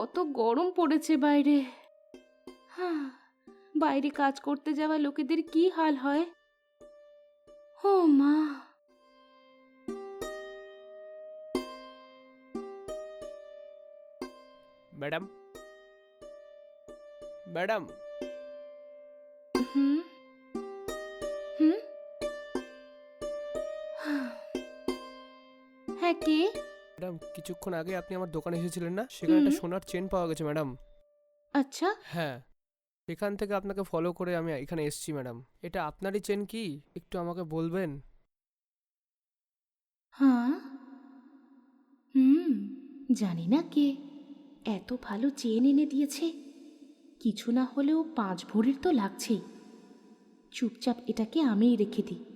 কত গরম পড়েছে বাইরে। হ্যাঁ বাইরে কাজ করতে যাওয়া লোকেদের কি হাল হয়? ও মা। ম্যাডাম? ম্যাডাম কিছুক্ষণ আগে আপনি আমার দোকানে এসেছিলেন না? সেখানে একটা সোনার চেন পাওয়া গেছে ম্যাডাম। আচ্ছা। হ্যাঁ। সেখান থেকে আপনাকে ফলো করে আমি এখানে এসেছি ম্যাডাম। এটা আপনারই চেন কি? একটু আমাকে বলবেন? হ্যাঁ। হুম জানি না কে। এত ভালো চেন এনে দিয়েছে। কিছু না হলেও পাঁচ ভরির তো লাগছেই। চুপচাপ এটাকে আমিই রেখে দিই।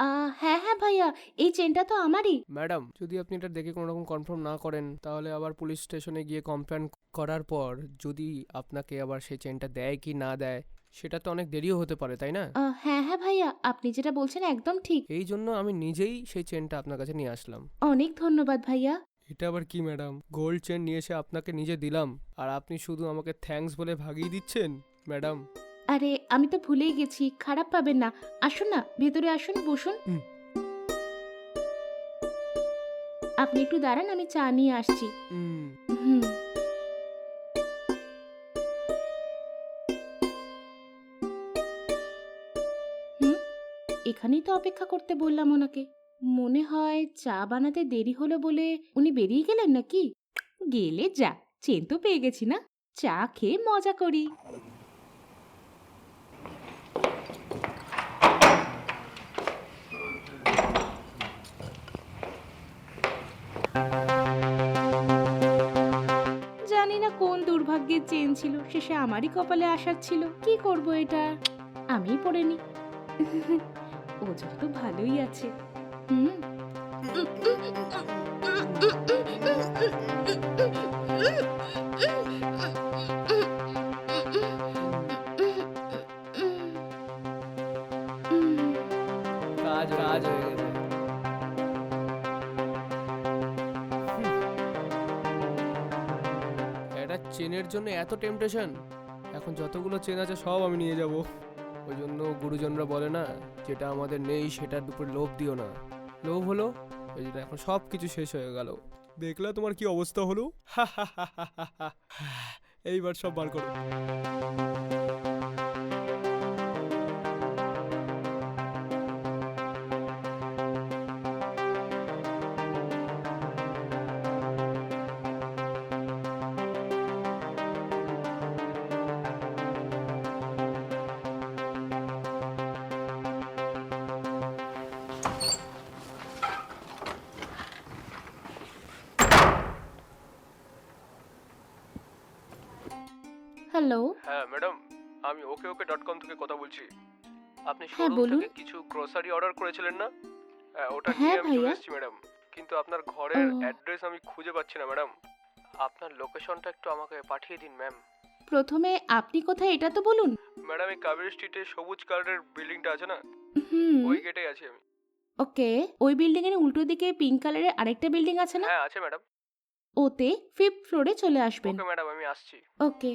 হ্যাঁ হ্যাঁ ভাইয়া এই চেনটা তো আমারই। ম্যাডাম যদি আপনি এটা দেখে কোনো রকম কনফার্ম না করেন তাহলে আবার পুলিশ স্টেশনে গিয়ে কমপ্লেন করার পর যদি আপনাকে আবার সেই চেনটা দেয় কি না দেয় সেটা তো অনেক দেরিও হতে পারে তাই না? হ্যাঁ হ্যাঁ ভাইয়া আপনি যেটা বলছেন একদম ঠিক। এই জন্য আমি নিজেই সেই চেনটা আপনার কাছে নিয়ে আসলাম। অনেক ধন্যবাদ ভাইয়া। এটা আবার কি ম্যাডাম? গোল্ড চেন নিয়ে এসে আপনাকে নিজে দিলাম আর আপনি শুধু আমাকে থ্যাঙ্কস বলে ভাগিয়ে দিচ্ছেন? ম্যাডাম আরে আমি তো ভুলেই গেছি খারাপ পাবেন না। আসুন না ভেতরে আসুন বসুন। হুম। আপনি একটু দাঁড়ান আমি চা নিয়ে আসছি। হুম। হুম। হুম এখানেই তো অপেক্ষা করতে বললাম ওনাকে। মনে হয় চা বানাতে দেরি হলো বলে উনি বেরিয়ে গেলেন নাকি? গেলে যা চেন তো পেয়ে গেছি না। চা খেয়ে মজা করি। না কোন দুর্ভাগ্যের চেন ছিল? শেষে আমারই কপালে আসার ছিল। কি করব এটা? আমি পড়ে নি। ওজন তো ভালোই আছে। হুম। চেনের জন্য এত টেম্পটেশন এখন যতগুলো চেন আছে সব আমি নিয়ে যাব। ওই জন্য গুরুজনরা বলে না, যেটা আমাদের নেই সেটার উপরে লোভ দিও না। লোভ হলো, ওই জন্য এখন সব কিছু শেষ হয়ে গেল। দেখলা তোমার কি অবস্থা হলো? এইবার সব বার করো। হ্যালো হ্যাঁ ম্যাডাম আমি ওকে ওকে ডট কম থেকে কথা বলছি। আপনি হ্যাঁ, শোরুম বলুন। থেকে কিছু গ্রোসারি অর্ডার করেছিলেন না? হ্যাঁ ওটা হ্যাঁ, নিয়ে আমি চলে ভাইয়া। এসেছি ম্যাডাম কিন্তু আপনার ঘরের ও। অ্যাড্রেস আমি খুঁজে পাচ্ছি না ম্যাডাম আপনার লোকেশনটা একটু আমাকে পাঠিয়ে দিন ম্যাম প্রথমে আপনি কোথায়? এটা তো বলুন। ম্যাডাম এই কাবেরী স্ট্রিটে সবুজ কালারের বিল্ডিংটা আছে না? হুম। ওই গেটেই আছি আমি। ওকে ওই বিল্ডিং এর উল্টো দিকে পিঙ্ক কালারের আরেকটা বিল্ডিং আছে না? হ্যাঁ আছে ম্যাডাম ওতে ফিফথ ফ্লোরে চলে আসবেন। ওকে ম্যাডাম আমি আসছি। ওকে।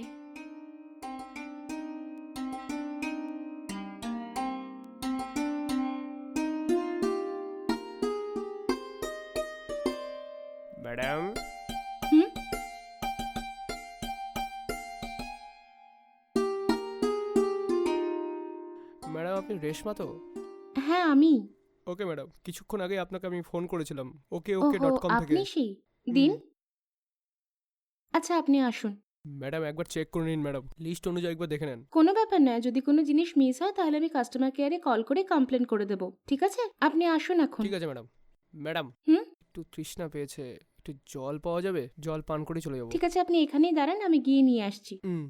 ম্যাডাম আপনি রেশমা তো? হ্যাঁ আমি। ওকে ম্যাডাম কিছুক্ষণ আগে আপনাকে আমি ফোন করেছিলাম। ওকে ওকে ডট কম থেকে। আপনি সেই দিন? আচ্ছা আপনি আসুন। ম্যাডাম একবার চেক করে নিন ম্যাডাম। লিস্ট অনুযায়ী একবার দেখে নেন। কোনো ব্যাপার নয় যদি কোনো জিনিস মিস হয় তাহলে আমি কাস্টমার কেয়ারে কল করে কমপ্লেন করে দেবো ঠিক আছে? আপনি আসুন এখন। ঠিক আছে ম্যাডাম। ম্যাডাম হুম? একটু তৃষ্ণা পেয়েছে একটু জল পাওয়া যাবে? জল পান করে চলে যাব। ঠিক আছে আপনি এখানেই দাঁড়ান আমি গিয়ে নিয়ে আসছি। হুম।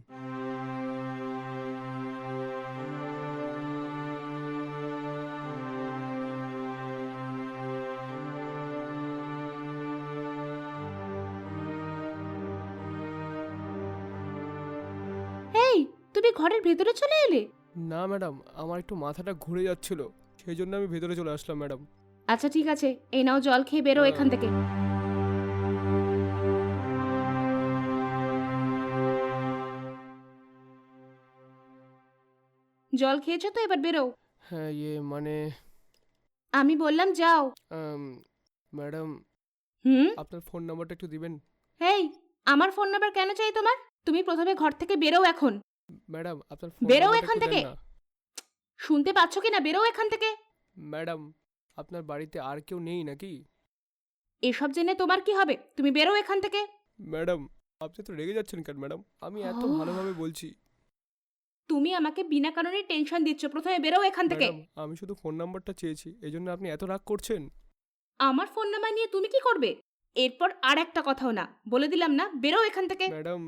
ঘরের ভেতরে চলে এলে? না ম্যাডাম আমার একটু মাথাটা ঘুরে যাচ্ছিল সেই জন্য আমি ভেতরে চলে আসলাম ম্যাডাম। আচ্ছা ঠিক আছে এই নাও জল খেয়ে বেরো এখান থেকে। জল খেয়েছো তো এবার বেরো। হ্যাঁ ইয়ে মানে আমি বললাম যাও। ম্যাডাম হুম? আপনার ফোন নাম্বারটা একটু দিবেন? এই আমার ফোন নাম্বার কেন চাই তোমার? তুমি প্রথমে ঘর থেকে বেরো এখন। ম্যাডাম আপনার বেরো এখান থেকে। শুনতে পাচ্ছ কি না বেরো এখান থেকে। ম্যাডাম আপনার বাড়িতে আর কেউ নেই নাকি? এসব জেনে তোমার কি হবে? তুমি বেরো এখান থেকে। ম্যাডাম আপনি তো রেগে যাচ্ছেন কেন ম্যাডাম? আমি এত ভালোভাবে বলছি। তুমি আমাকে বিনা কারণে টেনশন দিচ্ছ। প্রথমে বেরো এখান থেকে। আমি শুধু ফোন নাম্বারটা চেয়েছি এই জন্য আপনি এত রাগ করছেন। আমার ফোন নাম্বার নিয়ে তুমি কি করবে? এরপর আর একটা কথাও না। বলে দিলাম না বেরো এখান থেকে। ম্যাডাম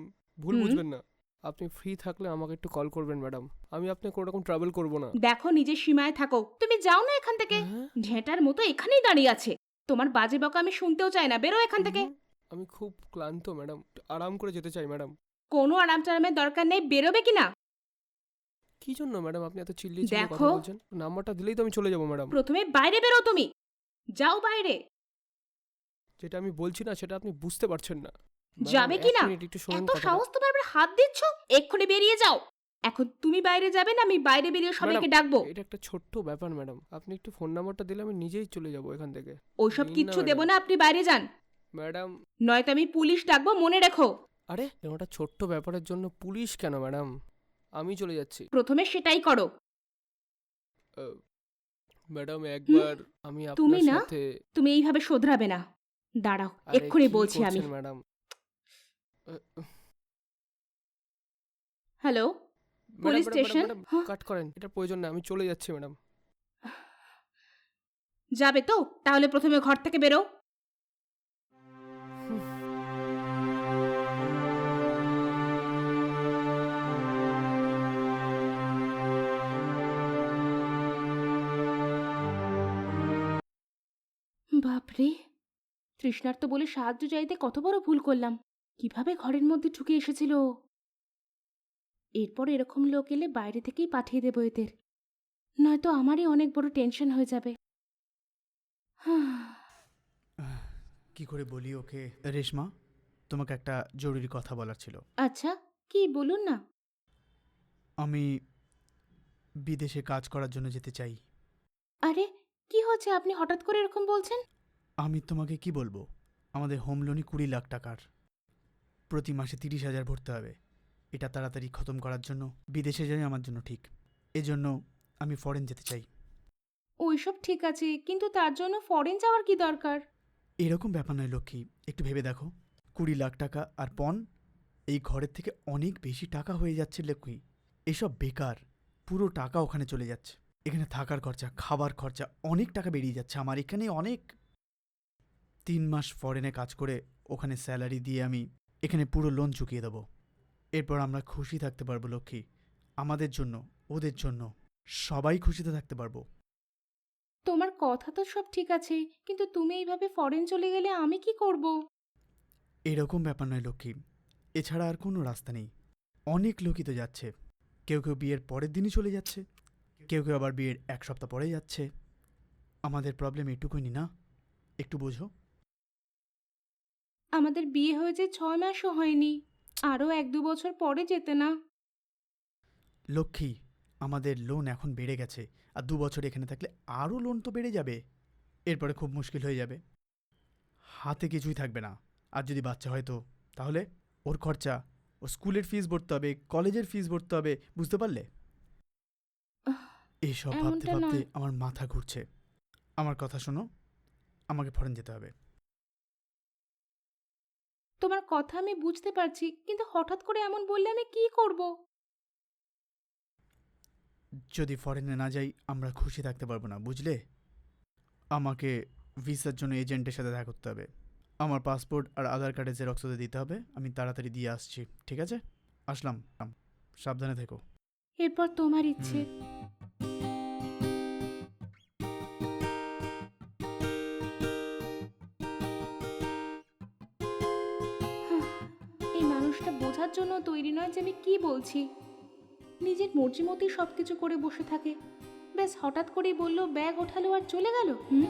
ভুল বুঝবেন না। আপনি ফ্রি থাকলে আমাকে একটু কল করবেন ম্যাডাম আমি আপনাকে কোনো রকম ট্রাভেল করব না। দেখো নিজের সীমায় থাকো। তুমি যাও না এখান থেকে। হ্যাঁ? ঝেঁটার মতো এখানেই দাঁড়িয়ে আছে। তোমার বাজে বকা আমি শুনতেও চাই না। বেরো এখান থেকে। আমি খুব ক্লান্ত ম্যাডাম আরাম করে যেতে চাই ম্যাডাম কোনো আরাম টারামের দরকার নেই। বেরোবে কি না কি জন্য ম্যাডাম আপনি এত চিল্লিয়ে চিল্লিয়ে কথা দেখো। বলছেন। নাম্বারটা দিলেই তো আমি চলে যাব ম্যাডাম প্রথমে বাইরে বেরো তুমি। যাও বাইরে। যেটা আমি বলছি না সেটা আপনি বুঝতে পারছেন না। যাবে কি না? মিনিট একটু শোনেন এত সাহস তোমার হাত দিচ্ছ? এক্ষুনি বেরিয়ে যাও। এখন তুমি বাইরে যাবে না আমি বাইরে বেরিয়ে সবাইকে ডাকবো। এটা একটা ছোট্ট ব্যাপার ম্যাডাম। আপনি একটু ফোন নাম্বারটা দিলে আমি নিজেই চলে যাব এখান থেকে। ওইসব কিচ্ছু। দেবো না আপনি বাইরে যান। ম্যাডাম। নয়তো আমি পুলিশ ডাকবো মনে রেখো। আরে ওটা ছোট্ট ব্যাপারের জন্য পুলিশ কেন ম্যাডাম? আমি চলে যাচ্ছি। প্রথমে সেটাই করো। ম্যাডাম একবার আমি আপনার সাথে তুমি এইভাবে শোধরাবে না। দাঁড়াও এক্ষুনি বলছি আমি। Madam? Hello police station cut করেন এটা প্রয়োজন না আমি চলে যাচ্ছি ম্যাডাম যাবে তো? তাহলে প্রথমে ঘর থেকে বেরো। বাপরে তৃষ্ণার্ত বলে সাহায্য চাইতে কত বড় ভুল করলাম। কীভাবে ঘরের মধ্যে ঢুকে এসেছিল? এরপর এরকম লোক এলে বাইরে থেকেই পাঠিয়ে দেবো এদের। নয়তো আমারই অনেক বড় টেনশন হয়ে যাবে। কি করে বলি ওকে? রেশমা তোমাকে একটা জরুরি কথা বলার ছিল। আচ্ছা কি বলুন না। আমি বিদেশে কাজ করার জন্য যেতে চাই। আরে কি হচ্ছে আপনি হঠাৎ করে এরকম বলছেন? আমি তোমাকে কি বলব? আমাদের হোম লোনই কুড়ি লাখ টাকার। প্রতি মাসে তিরিশ হাজার ভরতে হবে। এটা তাড়াতাড়ি খতম করার জন্য বিদেশে যাই আমার জন্য ঠিক। এজন্য আমি ফরেন যেতে চাই। ওইসব ঠিক আছে কিন্তু তার জন্য ফরেন যাওয়ার কি দরকার? এরকম ব্যাপার নয় লক্ষ্মী একটু ভেবে দেখো। কুড়ি লাখ টাকা আর পণ এই ঘরের থেকে অনেক বেশি টাকা হয়ে যাচ্ছে লক্ষ্মী। এসব বেকার পুরো টাকা ওখানে চলে যাচ্ছে। এখানে থাকার খরচা খাবার খরচা অনেক টাকা বেরিয়ে যাচ্ছে। আমার এখানে অনেক। তিন মাস ফরেনে কাজ করে ওখানে স্যালারি দিয়ে আমি এখানে পুরো লোন চুকিয়ে দেবো। এরপর আমরা খুশি থাকতে পারব লক্ষ্মী। আমাদের জন্য ওদের জন্য। সবাই খুশিতে থাকতে পারব। তোমার কথা তো সব ঠিক আছে কিন্তু তুমি এইভাবে ফরেন চলে গেলে আমি কি করব? এরকম ব্যাপার নয় লক্ষ্মী। এছাড়া আর কোনো রাস্তা নেই। অনেক লোকই তো যাচ্ছে। কেউ কেউ বিয়ের পরের দিনই চলে যাচ্ছে। কেউ কেউ আবার বিয়ের এক সপ্তাহ পরে যাচ্ছে। আমাদের প্রবলেম এটুকুই না? একটু বোঝো। আমাদের বিয়ে হয়েছে ছয় মাসও হয়নি। আরও এক দু বছর পরে যেতে না। লক্ষ্মী আমাদের লোন এখন বেড়ে গেছে আর দু বছর এখানে থাকলে আরও লোন তো বেড়ে যাবে। এরপরে খুব মুশকিল হয়ে যাবে। হাতে কিছুই থাকবে না। আর যদি বাচ্চা হয় তো? তাহলে ওর খরচা ও স্কুলের ফিস ভরতে হবে কলেজের ফিস ভরতে হবে বুঝতে পারলে? এইসব ভাবতে ভাবতে আমার মাথা ঘুরছে। আমার কথা শোনো আমাকে ফরেন যেতে হবে। তোমার কথা আমি বুঝতে পারছি কিন্তু হঠাৎ করে এমন বললে আমি কি করব? যদি ফরেনে না যাই আমরা খুশি থাকতে পারব না বুঝলে? আমাকে ভিসার জন্য এজেন্টের সাথে দেখা করতে হবে। আমার পাসপোর্ট আর আধার কার্ডের জেরক্স ওদের দিতে হবে আমি তাড়াতাড়ি দিয়ে আসছি ঠিক আছে? আসলাম সাবধানে থেকো। এরপর তোমার ইচ্ছে। বোঝার জন্য তৈরি নয় যে আমি কি বলছি। নিজের মর্জি মতোই সব কিছু করে বসে থাকে। ব্যাস হঠাৎ করেই বলল ব্যাগ ওঠালো আর চলে গেল? হুম?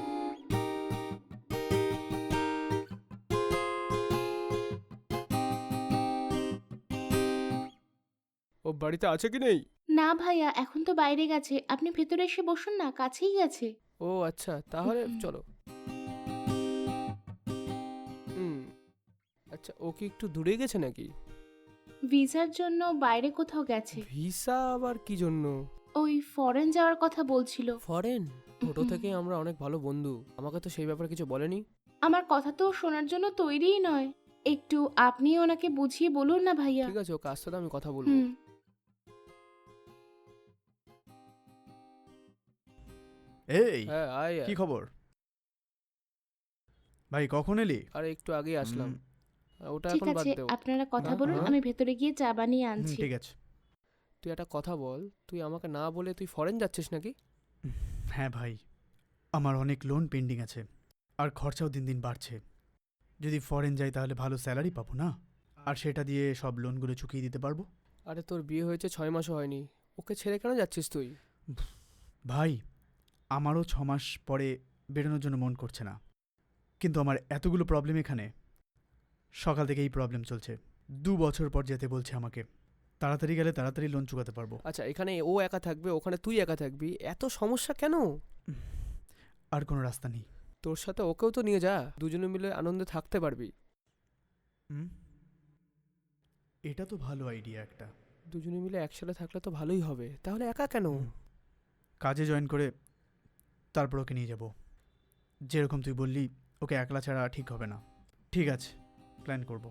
ও বাড়িতে আছে কি নেই? না ভাইয়া এখন তো বাইরে গেছে। আপনি ভেতরে এসে বসুন না কাছেই গেছে ও আচ্ছা তাহলে চলো। হুম আচ্ছা ও কি একটু দূরে গেছে নাকি? ভিসার জন্য বাইরে কোথাও গেছে। ভিসা আবার কি জন্য? ওই ফরেন যাওয়ার কথা বলছিল। ফরেন ছোট থেকে আমরা অনেক ভালো বন্ধু। আমাকে তো সেই ব্যাপারে কিছু বলেনি। আমার কথা তো শোনার জন্য তৈরিই নয়। একটু আপনি ওনাকে বুঝিয়ে বলুন না ভাইয়া। ঠিক আছে ও কার সাথে আমি কথা বলব। হুম। এই হ্যাঁ আয় কি খবর? ভাই কখন এলি? আরে একটু আগে আসলাম। হুম, ওটা ঠিক এখন বাদ আছে দেও আপনারা কথা হ্যাঁ, বলুন হ্যাঁ। আমি ভেতরে গিয়ে চা বানিয়ে হুম, আনছি। ঠিক আছে। তুই একটা কথা বল তুই আমাকে না বলে তুই ফরেন যাচ্ছিস নাকি? হ্যাঁ ভাই আমার অনেক লোন পেন্ডিং আছে আর খরচাও দিন দিন বাড়ছে। যদি ফরেন যাই তাহলে ভালো স্যালারি পাবো না? আর সেটা দিয়ে সব লোনগুলো চুকিয়ে দিতে পারব? আরে তোর বিয়ে হয়েছে ছয় মাসও হয়নি ওকে ছেড়ে কেন যাচ্ছিস তুই? ভাই আমারও ছ মাস পরে বেরোনোর জন্য মন করছে না। কিন্তু আমার এতগুলো প্রবলেম এখানে সকাল থেকে এই প্রবলেম চলছে। দু বছর পর যেতে বলছে আমাকে। তাড়াতাড়ি গেলে তাড়াতাড়ি লোন চুকাতে পারব। আচ্ছা এখানে ও একা থাকবে ওখানে তুই একা থাকবি এত সমস্যা কেন? আর কোনো রাস্তা নেই। তোর সাথে ওকেও তো নিয়ে যা দুজনে মিলে আনন্দে থাকতে পারবি। হুম? এটা তো ভালো আইডিয়া একটা। দুজনে মিলে একসাথে থাকলে তো ভালোই হবে। তাহলে একা কেন? কাজে জয়েন করে তারপর ওকে নিয়ে যাব। যেরকম তুই বললি ওকে একলা ছাড়া ঠিক হবে না। ঠিক আছে। প্ল্যান করব।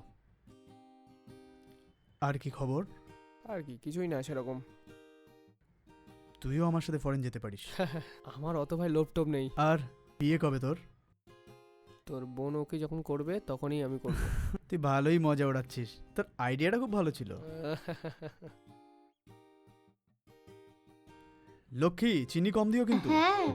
আর কি খবর? আর কি কিছুই না সেরকম। তুইও আমার সাথে ফরেন যেতে পারিস। আমার অত ভাই লোভ টোভ নেই। আর বিয়ে কবে তোর? তোর বোন ওকে যখন করবে তখনই আমি করব। তুই ভালোই মজা ওড়াচ্ছিস। তোর আইডিয়াটা খুব ভালো ছিল। লক্ষ্মী চিনি কম দিও কিন্তু। হ্যাঁ।